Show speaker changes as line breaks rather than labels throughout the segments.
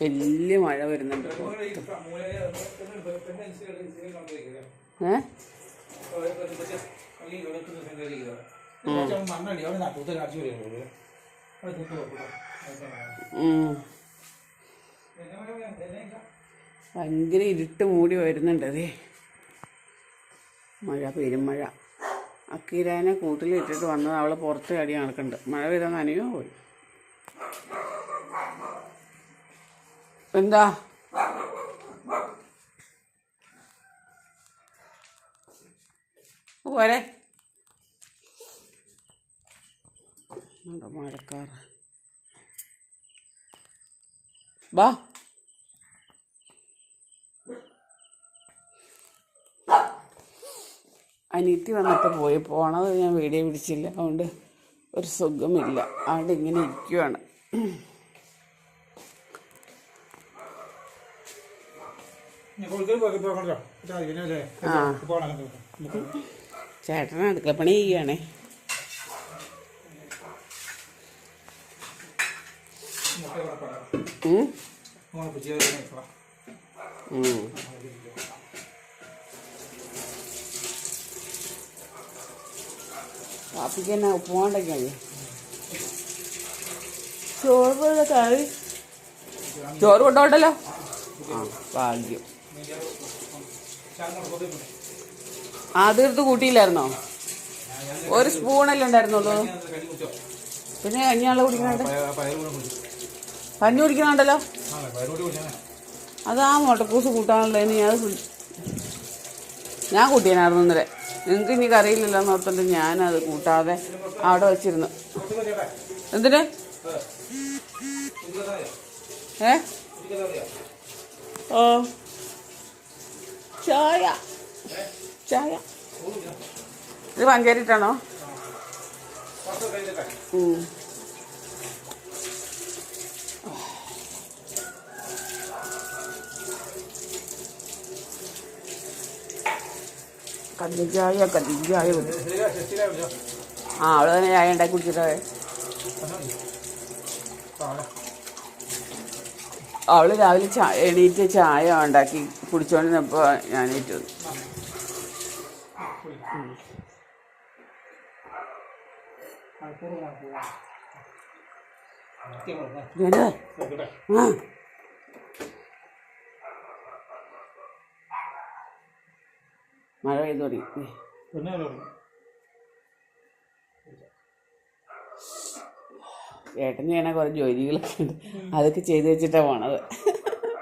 വലിയ മഴ വരുന്നുണ്ട്. ഭയങ്കര ഇരുട്ട് മൂടി വരുന്നുണ്ട് അതെ മഴ പെരുമഴ. അക്കീരാനെ കൂട്ടിലിട്ടിട്ട് വന്നത് അവളെ പുറത്ത് അടി നടക്കുന്നുണ്ട് മഴ പെയ്താൽ നനയോ പോയി എന്താ? പോരെ. മഴക്കാർ. വാ. അനിയത്തി വന്നിട്ട് പോയി. പോണത് ഞാൻ വീഡിയോ പിടിച്ചില്ല. അതുകൊണ്ട് ഒരു സുഖമില്ല. അവിടെ ഇങ്ങനെ ഇരിക്കുവാണ്. ചേട്ടൻ ചെയ്യുകയാണേ?
നമ്മളെ പുതിയ
ഉം. പാപ്പിക്ക് തന്നെ ഉപ്പുമാണ്ടൊക്കെയാണ് ചോറ് പോലെ കറി ചോറ് കൊണ്ടോണ്ടല്ലോ ആ ഭാഗ്യം. ആദ്യത്ത് കൂട്ടിയില്ലായിരുന്നോ? ഒരു സ്പൂണല്ലേ ഉണ്ടായിരുന്നുള്ളൂ? പിന്നെ കഞ്ഞിയാളെ കുടിക്കണുണ്ട്? കഞ്ഞി കുടിക്കണുണ്ടല്ലോ? അതാ മുട്ടക്കൂസ് കൂട്ടാനുള്ള ഇനി അത് കുടി- ഞാൻ കൂട്ടിയനായിരുന്നു ഇന്നലെ. നിങ്ങൾക്ക് ഇനി കറിയില്ലല്ലോ എന്ന് ഓർത്തിട്ട് ഞാനത് കൂട്ടാതെ അവിടെ വെച്ചിരുന്നു. എന്തിന്? ഏ ഓ. ചായ. ചായ. ഇത് പഞ്ചാരിട്ടാണോ?
ശരിയാ വിളിച്ചോ
ആ അവളെ ചായ ഉണ്ടാക്കി കുടിച്ചിട്ടേ അവൾ രാവിലെ ചായ എണീറ്റ് ചായ ഉണ്ടാക്കി കുടിച്ചോണ്ടിരുന്നപ്പോ ഞാൻ ഏറ്റു. മഴ പെയ്തു തുടങ്ങി. ദേ. ഏട്ടന് ചെയ്യണ കുറേ ജോലികളൊക്കെ ഉണ്ട്. അതൊക്കെ ചെയ്ത് വെച്ചിട്ടാണ് പോണത്.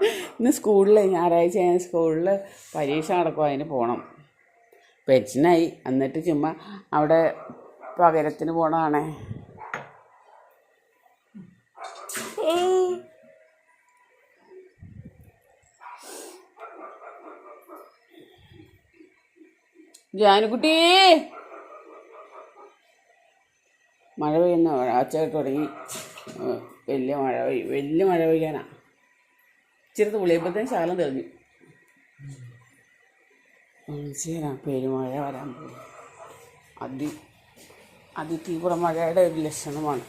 ഇന്ന് സ്കൂളിൽ ഞായറാഴ്ച ഞാൻ സ്കൂളിൽ പരീക്ഷ നടക്കും. അതിന് പോകണം പെൻഷനായി. എന്നിട്ട് ചുമ്മാ അവിടെ പകരത്തിന് പോണതാണേ. ജാനുക്കുട്ടി മഴ പെയ്യുന്ന ഒരാഴ്ചയായിട്ട് തുടങ്ങി. വലിയ മഴ പെയ്യും വലിയ മഴ പെയ്യാനാ. ഇച്ചിരി തുള്ളിയപ്പോഴത്തേനും ശകലം തെളിഞ്ഞു. ശരിയാ പെരുമഴ വരാൻ പോകും അതി അതിതീവ്ര മഴയുടെ ഒരു ലക്ഷണമാണ്.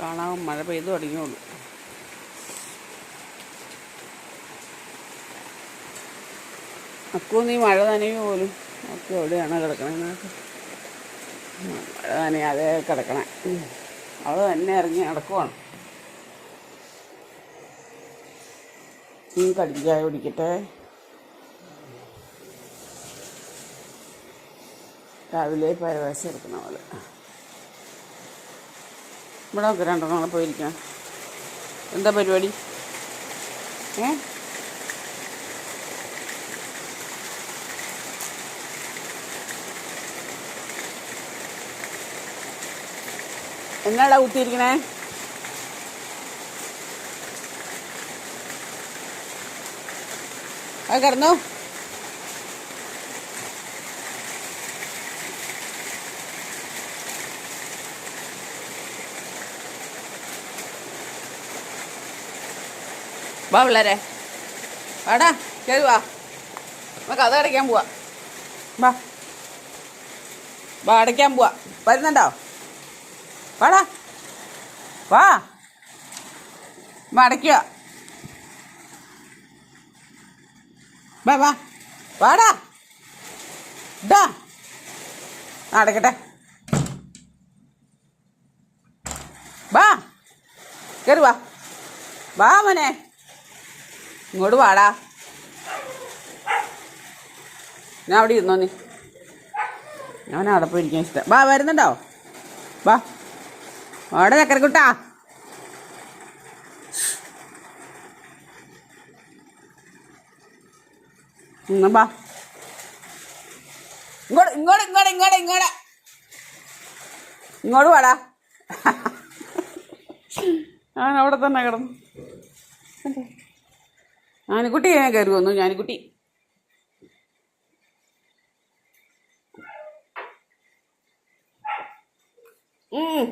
കാണാൻ മഴ പെയ്തു തുടങ്ങിയുള്ളൂ അക്കു നീ മഴ നനയോ പോലും. ഒക്കെ എവിടെയാണ് കിടക്കണേ മഴ നനയാതെ കിടക്കണേ. അവൾ തന്നെ ഇറങ്ങി നടക്കുവാണ്. നീ കടിക്കായ കുടിക്കട്ടെ. രാവിലെ പരവേശം എടുക്കണ പോലെ ഇവിടെ ഒക്കെ രണ്ടെണ്ണം പോയിരിക്കണം. എന്താ പരിപാടി? ഏ? എന്നാടാ കുത്തിയിരിക്കണേ? അത് കിടന്നു. വാ പിള്ളേരെ. വാടാ കയറി വാ. നമുക്ക് അത് അടയ്ക്കാൻ പോവാ. വാ. വാ അടയ്ക്കാൻ പോവാ. വരുന്നുണ്ടോ? വാടാ. വാ. മടക്കുക വാ വാ. വാടാ. ഡാ നടക്കട്ടെ. വാ. കയറി വാ. വാ മോനെ. ഇങ്ങോട്ട് വാടാ. ഞാൻ അവിടെ ഇരുന്നോ നീ ഞാൻ അവിടെ പോയി ഇരിക്കാൻ ഇഷ്ടം. വാ വരുന്നുണ്ടോ? വാ. വാടാ ചക്കരക്കുട്ടാ എന്നാ ഇങ്ങോട്ട് ഇങ്ങോട്ട് ഇങ്ങോട്ട് ഇങ്ങോട്ട് ഇങ്ങോട്ട്. ഇങ്ങോട്ട് വാടാ. ഞാൻ അവിടെ തന്നെ കിടന്നു. ഞാനിക്കുട്ടി ഞാൻ കയറി വന്നു ഞാനിക്കുട്ടി. ഉം.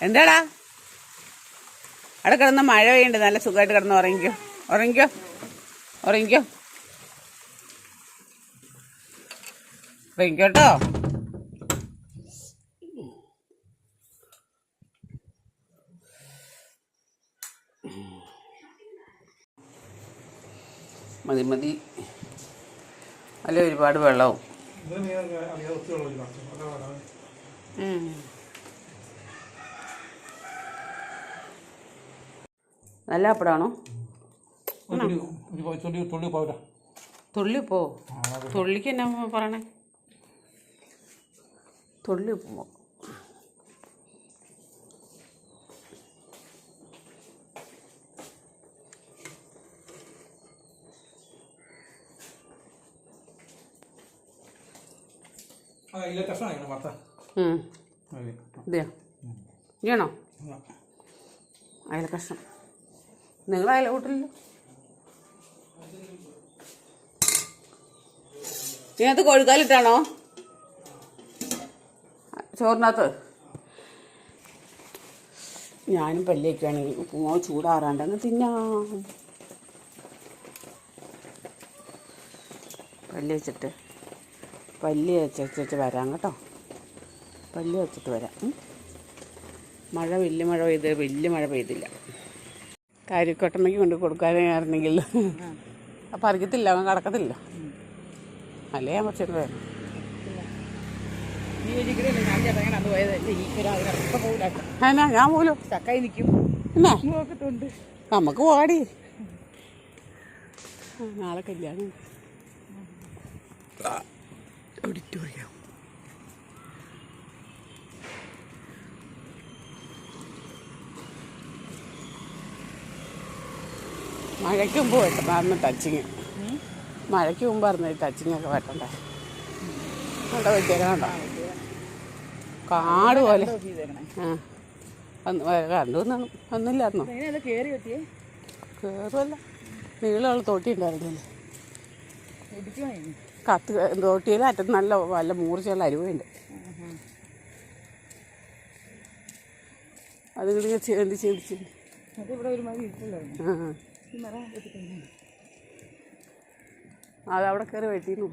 എന്താടാ? അവിടെ കിടന്ന് മഴ പെയ്യുണ്ട് നല്ല സുഖമായിട്ട് കിടന്ന് ഉറങ്ങിക്കോ. ഉറങ്ങിക്കോ. ഉറങ്ങിക്കോ. ഉറങ്ങിക്കോട്ടോ മതി മതി. അല്ലെ ഒരുപാട് വെള്ളവും. നല്ല അപ്പടാണോ? തുള്ളിപ്പോ? തുള്ളിക്ക് എന്നാ പറയണേ? തുള്ളി പോ
ആ ഇല്ല കഷ്ണം വാർത്ത
ഉം.
അതെ
ഇതെയോ? ഇങ്ങനെയാണോ അയല കഷ്ണം. നിങ്ങൾ അയല കൂട്ടില്ലല്ലോ ഇതിനകത്ത് കോഴിക്കാലിട്ടാണോ ചോറിനകത്ത്? ഞാനും പല്ലിയൊക്കെയാണെങ്കിൽ ഉപ്പുമാവ് ചൂടാറാണ്ട് അങ്ങ് തിന്നാം. പല്ലി വെച്ചിട്ട് പല്ലി വെച്ച് വരാം കേട്ടോ. പല്ലി വെച്ചിട്ട് വരാം. മഴ വലിയ മഴ പെയ്ത് വലിയ മഴ പെയ്തില്ല. കാര്യക്കൊട്ടമ്മയ്ക്ക് കൊണ്ട് കൊടുക്കാനായിരുന്നെങ്കിൽ അപ്പം അറിയത്തില്ല അവൻ കടക്കത്തില്ല അല്ലേ ഞാൻ
പക്ഷേ പോകില്ല
എന്നാ ഞാൻ പോലും
ചക്കായി നിൽക്കും.
എന്നാ? നമുക്ക് പോടി ആ, നാളെ കല്യാണം. ഓഡിറ്റോറിയം മഴയ്ക്ക് മുമ്പ് വെട്ടണ്ടായിരുന്നു ടച്ചിങ് മഴയ്ക്ക് മുമ്പായിരുന്നു ഈ ടച്ചിങ് ഒക്കെ വെട്ടണ്ടേ? അവിടെ വെട്ടിയേക്കണോ കാട് പോലെ. കണ്ടു
ഒന്നില്ലായിരുന്നു
കയറുമല്ല നീളമുള്ള തോട്ടി ഉണ്ടായിരുന്നില്ലേ കത്ത് തോട്ടിയിൽ അറ്റത്ത് നല്ല വല്ല മൂർച്ചയുള്ള അരുവുണ്ട് അത് ഇങ്ങനെ ചേന്തി ചേന്തി ചേന്തി
അത് ഇവിടെ ഒരുമാതിരി ഇരിക്കില്ലായിരുന്നു
ആ.
ഈ മരം വെട്ടിത്തന്നെ
അത് അവിടെ കയറി വെട്ടിയിരുന്നു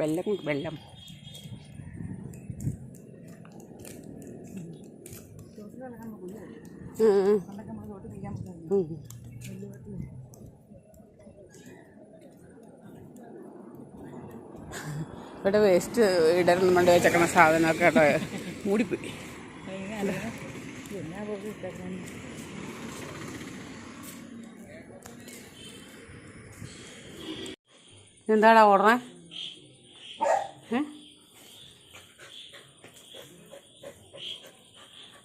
വെല്ലം
വെല്ലം. ഇവിടെ വേസ്റ്റ് ഇടരുന്നുണ്ട് വെച്ചേക്കണ സാധനമൊക്കെ കേട്ടോ. മൂടിപ്പോയി.
എന്നാ പോയി ഇട്ടേക്കാൻ
എന്താടാ ഓടണേ?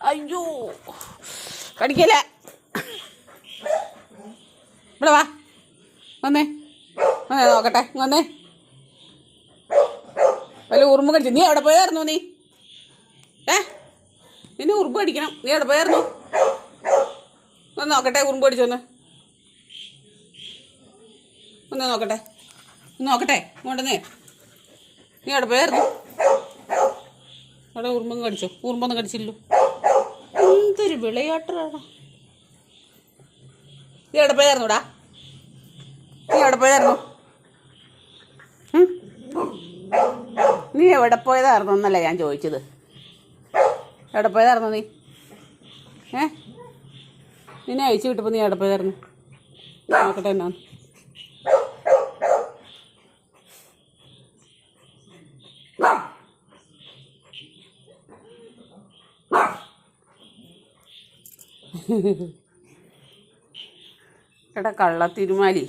അയ്യോ കടിക്കല ഇവിടെ വാ വന്നേ വന്നേ നോക്കട്ടെ വന്നേ വല്ല ഉറുമ്പ് കടിച്ചു നീ എവിടെ പോയായിരുന്നു നീ നിന്നെ ഉറുമ്പ് അടിക്കണം. നീ എവിടെ പോയായിരുന്നു ഒന്ന് നോക്കട്ടെ ഉറുമ്പ് അടിച്ചു ഒന്ന് നോക്കട്ടെ. നോക്കട്ടെ കൊണ്ടുവന്നേ നീ അവിടെ പോയായിരുന്നു അവിടെ ഉറുമ്പൊന്നും കടിച്ചോ. ഉറുമ്പൊന്നും കടിച്ചില്ലല്ലോ. എന്തൊരു വിളയാട്ടറാണ്. നീ എവിടെ പോയായിരുന്നുടാ നീ എവിടെ പോയായിരുന്നു നീ എവിടെ പോയതായിരുന്നു എന്നല്ല ഞാൻ ചോദിച്ചത്? എവിടെ പോയതായിരുന്നു നീ? ഏ? നിന്നെ അയച്ചു വിട്ടപ്പോൾ നീ എവിടെ പോയതായിരുന്നു നോക്കട്ടെ എന്നാ എടാ കള്ള തിരുമാലി